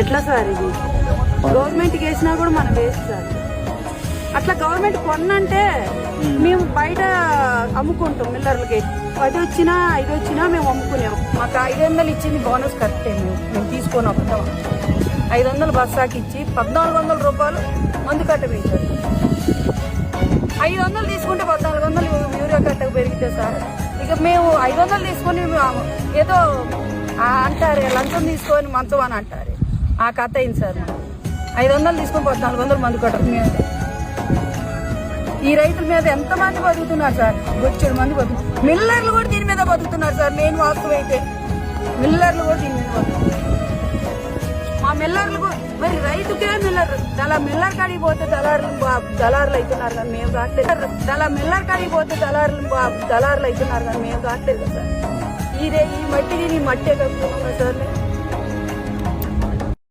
ఎట్లా సార్ ఇది? గవర్నమెంట్కి వేసినా కూడా మనం వేస్ట్ సార్. అట్లా గవర్నమెంట్ కొన్నంటే మేము. బయట అమ్ముకుంటాం మిల్లర్లకి. పది వచ్చినా ఐదు వచ్చినా మేము అమ్ముకునేం. మాకు ఐదు వందలు ఇచ్చింది బోనస్ కరెక్టే మేము. మేము తీసుకొని వస్తాం ఐదు వందలు బస్సాకి ఇచ్చి పద్నాలుగు వందల రూపాయలు మందు కట్ట వేశారు ఐదు వందలు తీసుకుంటే పద్నాలుగు వందలు యూరియా కట్టకు పెరిగితే సార్. ఇక మేము ఐదు వందలు తీసుకొని ఏదో అంటారు లంచం తీసుకొని మంచం అని అంటారు. ఆ కథ అయింది సార్. ఐదు వందలు తీసుకొని పద్నాలుగు వందలు మందు కట్టకు మేము ఈ రైతుల మీద ఎంతమంది బతుకుతున్నారు సార్? బొచ్చెడు మంది బతుకు మిల్లర్లు కూడా దీని మీద బతుకుతున్నారు సార్ మెయిన్ వాస్తవం అయితే. మిల్లర్లు కూడా దీని మీద బతుకుతున్నారు మా మిల్లర్లు కూడా మరి రైతుకే మిల్లర్ చాలా మిల్లర్ కాడికి పోతే దళారులు బా- దళారులు అవుతున్నారు కానీ మేము కావట్లేదు చాలా మిల్లర్ కాడికి పోతే దళారులు బా- దళారులు అవుతున్నారు కానీ మేము కావట్లేదు సార్. ఈ ఈ మట్టికి నీ మట్టే కప్పుకున్నాం సార్.